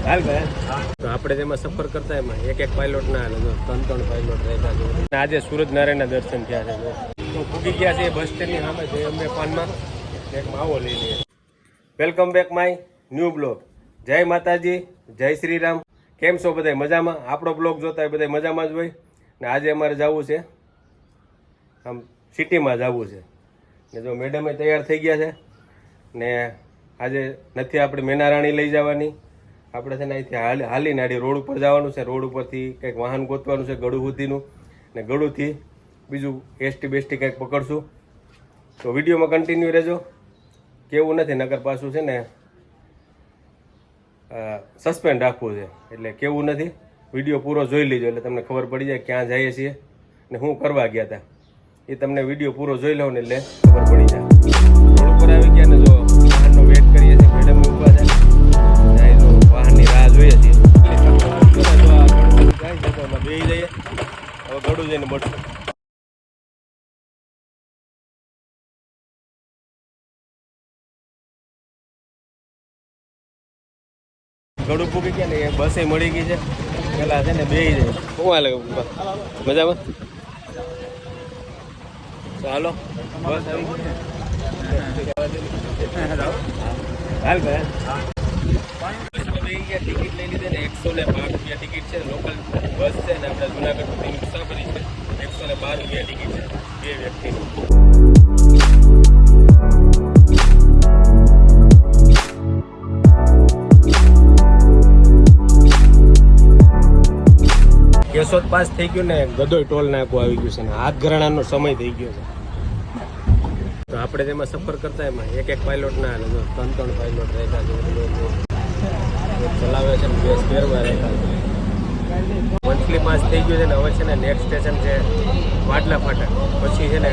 તો આપણે જેમાં સફર કરતા એમાં એક એક પાયલોટ ના ત્રણ ત્રણ પાયલોટ રહેતા છે. આજે સૂરજ નારાયણના દર્શન થયા છે. તો ફૂકી ગયા છે બસ સ્ટેન્ડની સામે જે અમે પાનમાં. એક માવો લઈ લઈએ welcome back my new blog જય માતાજી, જય શ્રી રામ કેમ છો બધા મજામાં? આપણો બ્લોગ જોતા હોય બધા મજામાં જ હોય? ને આજે અમારે જવું છે. આમ સિટીમાં જવું છે. ને જો મેડમે તૈયાર થઈ ગયા છે. ને આજે નથી આપણે મેનારાણી લઈ જવાની. આપણે છે ને અહીંથી હાલ નાડી રોડ ઉપર જવાનું છે. રોડ ઉપરથી કંઈક વાહન ગોતવાનું છે ગળું સુધીનું ને ગળુંથી બીજું એસટી બેસટી કંઈક પકડશું. તો વિડીયોમાં કન્ટિન્યુ રહેજો. કેવું નથી નગર પાછું છે ને સસ્પેન્ડ રાખવું છે. એટલે કેવું નથી, વીડિયો પૂરો જોઈ લીજો. એટલે તમને ખબર પડી જાય ક્યાં જઈએ છીએ ને શું કરવા ગયા હતા એ તમને વીડિયો પૂરો જોઈ લઉં ને એટલે ખબર પડી જાય. રોડ ઉપર આવી ગયા ને જો બેસી જઈએ હવે ગળું જઈને મળશું. ગળું પૂકી ગયા ને એ બસે મળી ગઈ છે. પેલા છે ને બે જાય. શું હાલે મજામાં? ચાલો બસ આવી હાલ ભાઈ. ટિકિટ લઈ લીધી ને એકસો ને બાર રૂપિયા ટિકિટ છે લોકલ બસ છે ને આપણે જુનાગઢ સુધી મુસાફરી છે. એકસો ને બાર રૂપિયા ટિકિટ છે. બે વ્યક્તિની. કેશોદ પાસ થઈ ગયું ને ગદોય ટોલ નાકું આવી ગયું છે ને. હાથ ઘરાણાનો સમય થઈ ગયો છે. તો આપણે તેમાં સફર કરતા એમાં એક એક પાયલોટ ના આવે ત્રણ ત્રણ પાયલોટ રહેતા છે. ચલાવે છે બે સ્પેરમાં રહેતા છે. મંથલી પાસ થઈ ગયું છે ને હવે છે ને નેક્સ્ટ સ્ટેશન છે વાટલા ફાટક પછી છે ને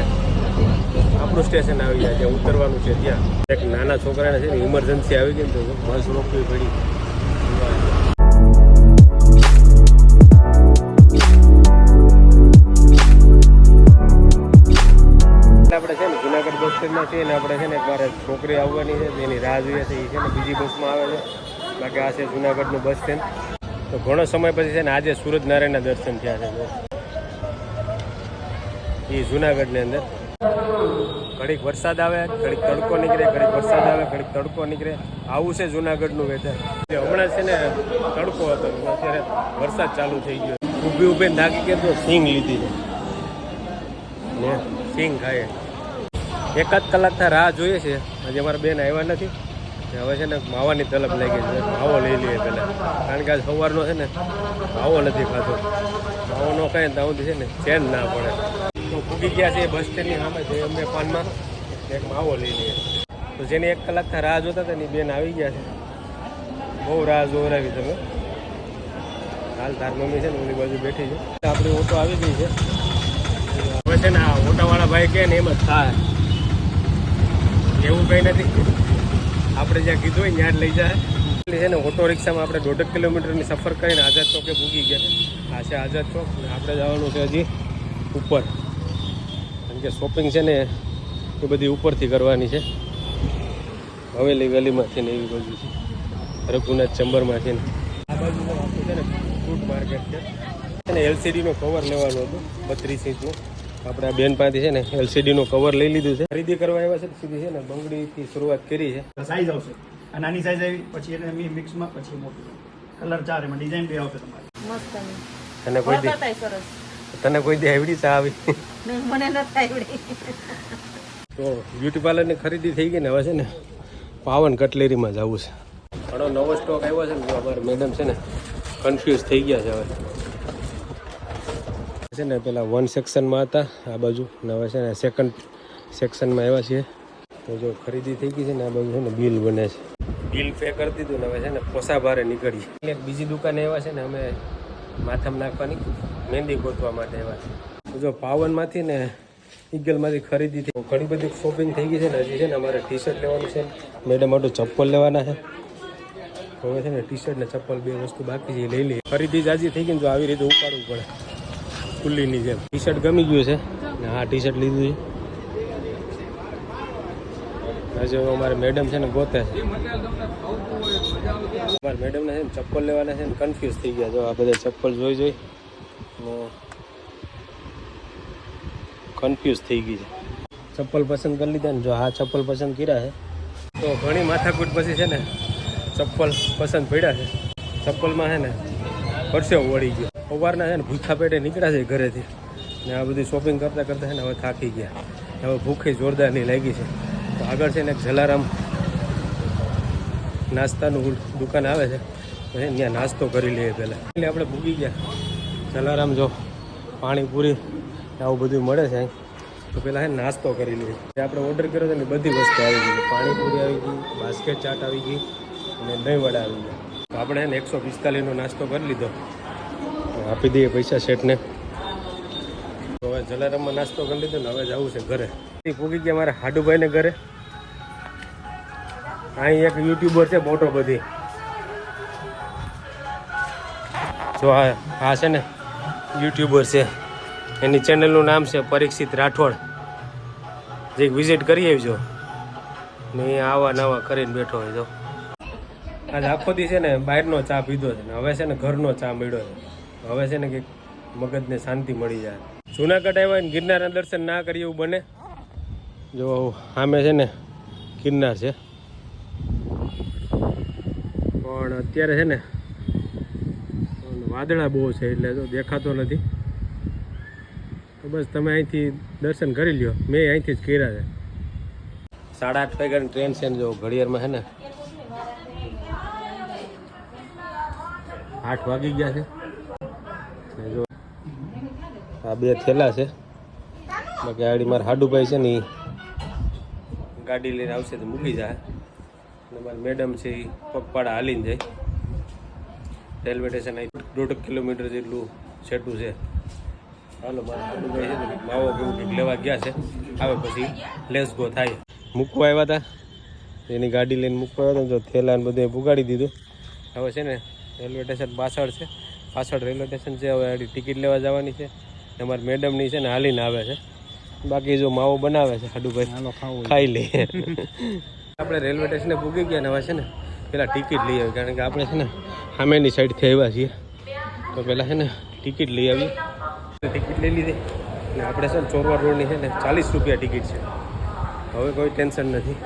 આપણું સ્ટેશન આવી જાય જ્યાં ઉતરવાનું છે ત્યાં. એક નાના છોકરાને છે ને ઇમરજન્સી આવી ગઈ ને તો બસ રોકવી પડી. આપણે છે ને જુનાગઢ બસ સ્ટેન્ડમાં છીએ ને આપણે છે ને મારે છોકરી આવવાની છે એની રાહ જોઈએ છે, એ છે ને બીજી બસમાં આવે છે. બાકી આ છે જુનાગઢનું બસ સ્ટેન્ડ તો ઘણો સમય પછી છે ને આજે સૂરજ નારાયણના દર્શન થયા છે. એ જુનાગઢની અંદર. ઘડીક વરસાદ આવે, ઘડીક તડકો નીકળે, ઘડીક વરસાદ આવે, ઘડીક તડકો નીકળે. આવું છે જુનાગઢનું વેધર હમણાં છે ને તડકો હતો, અત્યારે વરસાદ ચાલુ થઈ ગયો. ઊભી ઊભી નાગી કે તો સિંગ લીધી. છે ને સિંગ ખાય. એકાદ કલાકના રાહ જોઈએ છે. આજે અમારા બેન આવ્યા નથી. ને હવે છે ને માવાની તલબ લાગી છે. માવો લઈ લઈએ પહેલાં. કારણ કે આજ સવારનો છે ને માવો નથી ખાતો માવો ન ખાય ને સુધી છે ને ચેન ના પડે. તો ફૂગી ગયા છે બસ સ્ટેન્ડની સામે છે અમે પાનમાં. એક માવો લઈ લઈએ. તો જેની એક કલાકથી રાહ જોતા હતા એની બેન આવી ગયા છે. બહુ રાહ જોવરાવી તમે. હાલ તાર મમ્મી છે ને ઓલી બાજુ બેઠી છે. આપણી ઓટો આવી ગઈ છે. હવે છે ને આ ઓટાવાળા ભાઈ કહે ને એમ જ થાય. એવું કંઈ નથી. આપણે જ્યાં કીધું હોય ત્યાં જ લઈ જાય. એટલે છે ને ઓટો રિક્ષામાં આપણે દોઢ કિલોમીટરની સફર કરીને આઝાદ ચોકે ભૂગી ગયા. આ છે આઝાદ ચોક અને આપણે જવાનું છે હજી ઉપર. કારણ કે શોપિંગ છે ને એ બધી ઉપરથી કરવાની છે. હવેલી ગલીમાંથી ને એવી બાજુ છે. રઘુનાથ ચેમ્બરમાંથી ને. આ બાજુ છે ને ફ્રૂટ માર્કેટ છે. અને એલસીડીનું કવર લેવાનું હતું બત્રીસ ઇંચનું. આપણે આ બેન પાસેથી છે ને એલસીડીનો કવર લઈ લીધું છે. ખરીદી કરવા આવ્યા છે તો સીધી છે ને બંગડીથી શરૂઆત કરી છે. સાઈઝ આવશે. આ નાની સાઈઝ આવી પછી એને મિક્સમાં પછી મોટી. કલર ચાર એમાં ડિઝાઇન બે આવશે તમારી. મસ્ત તને કોઈ દી સરસ. તને કોઈ દી આવડી ચા આવી? મને નથી આવડી. તો બ્યુટી પાર્લરની ખરીદી થઈ ગઈ ને હવે છે ને પાવન કટલેરીમાં જવું છે. ઘણો નવો સ્ટોક આવ્યો છે ને જો અમારે મેડમ છે ને કન્ફ્યુઝ થઈ ગયા છે હવે. છે ને પેલા વન સેક્શનમાં હતા આ બાજુ ને હવે છે ને સેકન્ડ સેક્શનમાં આવ્યા છીએ. તો જો ખરીદી થઈ ગઈ છે ને આ બાજુ છે ને બિલ બને છે. બિલ પે કરી દીધું ને હવે છે ને પોસા ભારે નીકળી એટલે બીજી દુકાને એવા છે ને અમે માથામાં નાખવાની મહેંદી ગોતવા માટે આવ્યા છે. તો જો પાવનમાંથી ને ઈગલમાંથી ખરીદી થઈ ઘણી બધી શોપિંગ થઈ ગઈ છે ને હજી છે ને અમારે ટી શર્ટ લેવાનું છે. મેડમ માટે ચપ્પલ લેવાના છે. હવે છે ને ટી શર્ટ ને ચપ્પલ બે વસ્તુ બાકી છે લઈ લઈએ. ખરીદી જાજી થઈ ગઈ ને તો આવી રીતે ઉપાડવું પડે. ખુલ્લીની જેમ. ટી શર્ટ ગમી ગયું છે ને હા ટી શર્ટ લીધું છે. હજુ અમારે મેડમ છે ને ગોતે છે. મેડમ મેડમને છે ને ચપ્પલ લેવાના છે ને કન્ફ્યુઝ થઈ ગયા. જો આ બધા ચપ્પલ જોઈ જોઈ કન્ફ્યુઝ થઈ ગઈ છે. ચપ્પલ પસંદ કરી લીધા ને જો આ ચપ્પલ પસંદ કર્યા છે. તો ઘણી માથાકૂટ પછી છે ને ચપ્પલ પસંદ પડ્યા છે. ચપ્પલમાં છે ને પરસેવો વળી ગયો. સવારના છે ને ભૂખા પેટે નીકળ્યા છે ઘરેથી. ને આ બધી શોપિંગ કરતાં કરતાં છે ને હવે થાકી ગયા. હવે ભૂખે જોરદારની લાગી છે. તો આગળ છે ને એક જલારામ નાસ્તાનું દુકાન આવે છે. ત્યાં નાસ્તો કરી લઈએ પહેલાં. એટલે આપણે ભૂગી ગયા. જલારામ જો પાણીપુરી આવું બધું મળે છે તો પહેલાં છે નાસ્તો કરી લઈએ. આપણે ઓર્ડર કર્યો હતો ને બધી વસ્તુ આવી ગઈ. પાણીપુરી આવી ગઈ બાસ્કેટ ચાટ આવી ગઈ અને દહીં વડા આવી ગયા. તો આપણે છે ને એકસો પિસ્તાલીસનો નાસ્તો કરી લીધો. આપી દઈએ પૈસા શેઠને. હવે જલારામમાં નાસ્તો કરી લીધો ને હવે જવું છે ઘરે. પૂગી ગયા મારા હાડુભાઈને ઘરે. અહીં એક યુટ્યુબર છે મોટો બધી. જો આ હા છે ને યુટ્યુબર છે. એની ચેનલનું નામ છે પરીક્ષિત રાઠોડ. જે વિઝિટ કરી આવજો. ને આવા નવા કરીને બેઠો હોય જો આજે આખો દી છે ને બહારનો ચા પીધો છે ને હવે છે ને ઘરનો ચા મળ્યો છે. હવે છે ને કે મગજને શાંતિ મળી જાય. જુનાગઢ આવ્યા ને ગિરનારના દર્શન ના કરીએ એવું બને. જો સામે છે ને ગિરનાર છે. પણ અત્યારે છે ને વાદળા બહુ છે એટલે તો દેખાતો નથી. તો બસ તમે અહીંથી દર્શન કરી લ્યો. મેં અહીંથી જ કર્યા છે. સાડા આઠ વાગ્યાની ટ્રેન છે ને જો ઘડિયાળમાં છે ને આઠ વાગી ગયા છે ને જો આ બે થેલા છે. બાકી આડી મારા હાડુભાઈ છે ને એ ગાડી લઈને આવશે તો મૂકી જાય અને મારી મેડમ છે એ પગપાળા હાલીને જાય. રેલવે સ્ટેશન અહીં દોઢ કિલોમીટર જેટલું છેટું છે. હાલો, મારા હાડુભાઈ છે ને માવો કેવું લેવા ગયા છે. આવે પછી લેસ ગો થાય. મૂકવા આવ્યા હતા એની ગાડી લઈને મૂકવા આવ્યા હતા જો થેલા ને બધું પુગાડી દીધું. હવે છે ને રેલવે સ્ટેશન પાછળ છે. પાછળ રેલવે સ્ટેશન છે, હવે ટિકિટ લેવા જવાની છે. અમારી મેડમની છે ને હાલીને આવે છે. બાકી જો માવો બનાવે છે હાડુભાઈ ખાઈ લઈએ. આપણે રેલવે સ્ટેશને પૂગી ગયા ને હવે છે ને પેલા ટિકિટ લઈ આવી કારણ કે આપણે છે ને સામેની સાઈડથી આવ્યા છીએ. તો પહેલાં છે ને ટિકિટ લઈ આવી ટિકિટ લઈ લીધી. ને આપણે છે ને ચોરવા રોડની છે ને ચાલીસ રૂપિયા ટિકિટ છે. હવે કોઈ ટેન્શન નથી.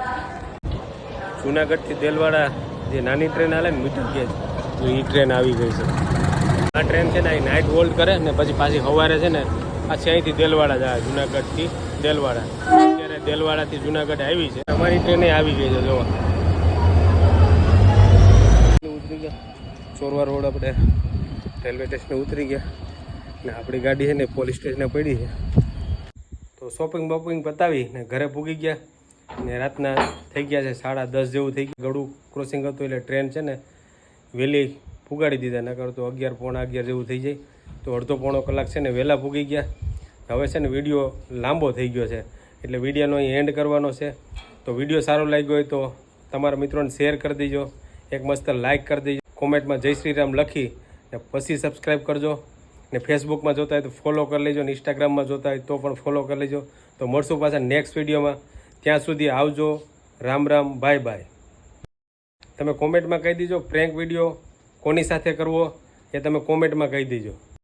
જુનાગઢથી દેલવાડા જે નાની ટ્રેન હાલે ને મીટર ગેજ એ ટ્રેન આવી ગઈ છે. આ ટ્રેન છે ને અહીં નાઇટ હોલ્ડ કરે ને પછી પાછી સવારે છે ને પાછી અહીંથી દેલવાડા જાય, જુનાગઢથી દેલવાડા. અત્યારે દેલવાડાથી જુનાગઢ આવી છે. અમારી ટ્રેને આવી ગઈ છે, જોવા. ઉતરી ગયા. ચોરવા રોડ આપણે રેલવે સ્ટેશને ઉતરી ગયા. ને આપણી ગાડી છે ને, પોલીસ સ્ટેશને પડી છે. તો શોપિંગ બોપિંગ પતાવી ને ઘરે પૂગી ગયા. ને રાતના થઈ ગયા છે સાડા દસ જેવું થઈ ગયું. ગળું ક્રોસિંગ હતું એટલે ટ્રેન છે ને, વહેલી પુગાડી દીધા, નકર તો અગિયાર પોણા અગિયાર જેવું થઈ જાય. તો અડધો પોણો કલાક છે ને વહેલા ફૂગી ગયા. હવે છે ને વીડિયો લાંબો થઈ ગયો છે. એટલે વિડીયોનો અહીં એન્ડ કરવાનો છે. તો વીડિયો સારો લાગ્યો હોય તો તમારા મિત્રોને શેર કરી દેજો. એક મસ્ત લાઇક કરી દેજો. કોમેન્ટમાં જય શ્રી રામ લખી ને પછી સબસ્ક્રાઈબ કરજો. ને ફેસબુકમાં જોતા હોય તો ફોલો કરી લેજો. ને ઇન્સ્ટાગ્રામમાં જોતા હોય તો પણ ફોલો કરી લેજો. તો મળશું પાછા નેક્સ્ટ વિડીયોમાં. ત્યાં સુધી આવજો. રામ રામ બાય બાય તમે કોમેન્ટમાં કહી દેજો પ્રેન્ક વીડિયો કોની સાથે કરવો એ તમે કોમેન્ટમાં કહી દેજો.